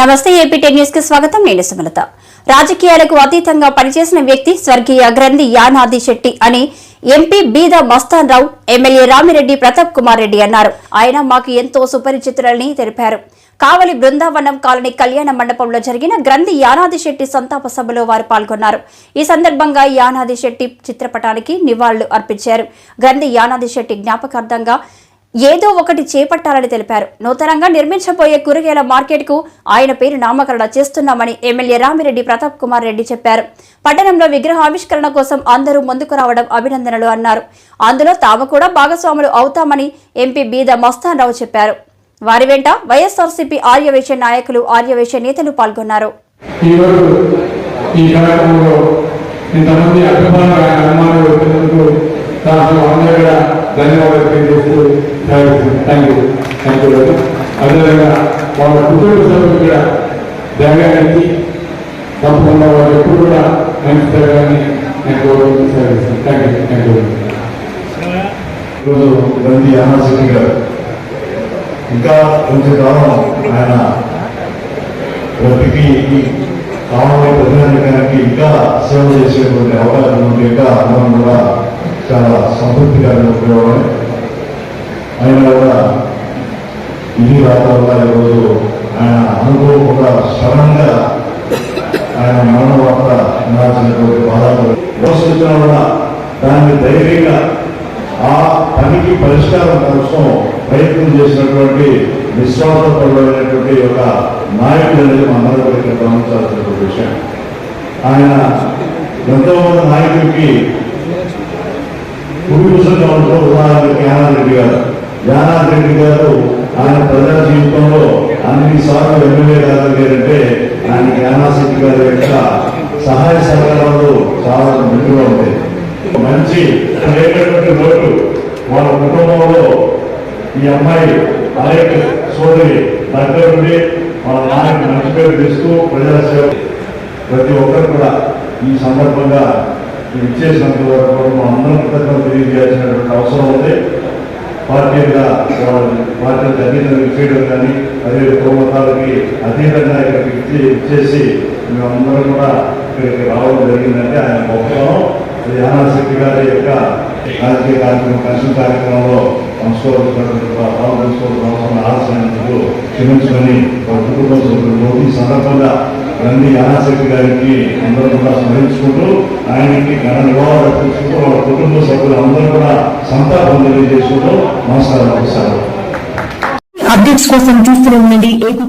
నమస్తే AP ten న్యూస్కి స్వాగతం. నేను సుమలత. రాజకీయాలకు అతీతంగా పనిచేసిన వ్యక్తి స్వర్గీయ గ్రంథి యానాది శెట్టి అని ఎంపీ బీద మస్తాన్ రావు ఎమ్మెల్యే రామిరెడ్డి ప్రతాప్ కుమార్ రెడ్డి అన్నారు. ఆయన మాకు ఎంతో సుపరిచితులని తెలిపారు. కావలి బృందావనం కాలనీ కళ్యాణ మండపంలో జరిగిన గ్రంథి యానాది శెట్టి సంతాప సభలో వారు పాల్గొన్నారు. ఈ సందర్భంగా యానాది శెట్టి చిత్రపటానికి నివాళులు అర్పించారు. గ్రంథి యానాది శెట్టి జ్ఞాపకార్థంగా ఏదో ఒకటి చేపట్టాలని తెలిపారు. నూతనంగా నిర్మించబోయే కూరగాయల మార్కెట్కు ఆయన పేరు నామకరణ చేస్తున్నామని ఎమ్మెల్యే రామిరెడ్డి ప్రతాప్ కుమార్ రెడ్డి చెప్పారు. పట్టణంలో విగ్రహ ఆవిష్కరణ కోసం అందరూ ముందుకు రావడం అభినందనలు అన్నారు. అందులో తాము కూడా భాగస్వాములు అవుతామని ఎంపీ బీద మస్తాన్ రావు చెప్పారు. వారి వెంట వైఎస్ఆర్సీపీ ఆర్యవేశ నాయకులు ఆర్యవేశ నేతలు పాల్గొన్నారు. ధన్యవాదాలు తెలియజేస్తూ థ్యాంక్ యూ థ్యాంక్ యూ అదేవిధంగా వాళ్ళ కుటుంబ సభ్యులు కూడా ధైర్యానికి తప్పకుండా వాళ్ళు ఎప్పుడు కూడా మంచి జరగాలని నేను కోరుకుంటున్నాను థ్యాంక్ యూ థ్యాంక్ యూ ఈరోజు గారు. ఇంకా కొంచెం ఆయన ప్రతికి కావాలి ఇంకా సేవ చేసేటువంటి అవకాశం ఉంది ఇంకా మనం కూడా చాలా సంతృప్తికరంగా ఉపయోగం ఆయన కూడా ఇది రావడం వల్ల ఈరోజు ఆయన అనుకోకుండా సడన్గా ఆయన మరణ వార్త వినాల్సినటువంటి బాధలు. పోషించడం వల్ల దాన్ని ధైర్యంగా ఆ పనికి పరిష్కారం కోసం ప్రయత్నం చేసినటువంటి విశ్వాసపరమైనటువంటి ఒక నాయకుడు అనేది మనందరూ కూడా గమనించాల్సినటువంటి విషయం. ఆయన ఎంతోమంది నాయకుడికి కుటుంబ సంఘంలో ఉదాహరణకి యానాథ్ గారు. యానాథ్ రెడ్డి గారు ఆయన ప్రజా జీవితంలో అన్ని సార్లు ఎమ్మెల్యే కాగలిగారంటే ఆయన జ్ఞానాశక్తి గారి యొక్క సహాయ సహకారాలు చాలా మెండుగా ఉంటాయి. మంచి లేనటువంటి లోటు వాళ్ళ కుటుంబంలో ఈ అమ్మాయి అనేక సోదరి దగ్గర నుండి వాళ్ళ నాయకు మంచి పేరు తెస్తూ ప్రజాసేవ ప్రతి ఒక్కరు కూడా ఈ సందర్భంగా ఇచ్చేసినంత వరకు కూడా అందరం కృతజ్ఞతలు తెలియజేయాల్సినటువంటి అవసరం ఉంది. పార్టీగా పార్టీలకు అతీతంగా చేయడం కానీ అదే కోమతాలకి అతీతంగా ఇక్కడికి ఇచ్చి ఇచ్చేసి మేమందరం కూడా ఇక్కడికి రావడం జరిగిందంటే ఆయన గొప్పతనం. యానాశక్తి గారి యొక్క రాజకీయ కార్యక్రమం కన్షన్ కార్యక్రమంలో పంచుకోవాల్సినటువంటి పాల్గొంచుకోవాల్సిన అవసరం ఆలస్యమైనందుకు క్షమించుకొని కుటుంబ సభ్యులు ఈ సందర్భంగా నంది యానాశెట్టి గారికి అందరూ కూడా స్మరించుకుంటూ ఆయనకి ఘన నివాళులు అర్పించుకుంటూ వాళ్ళ కుటుంబ సభ్యులు అందరూ కూడా సంతాపం తెలియజేసుకుంటూ నమస్కారం చేశారు అప్డేట్స్ కోసం చూస్తూనే ఉండండి. ఏపీ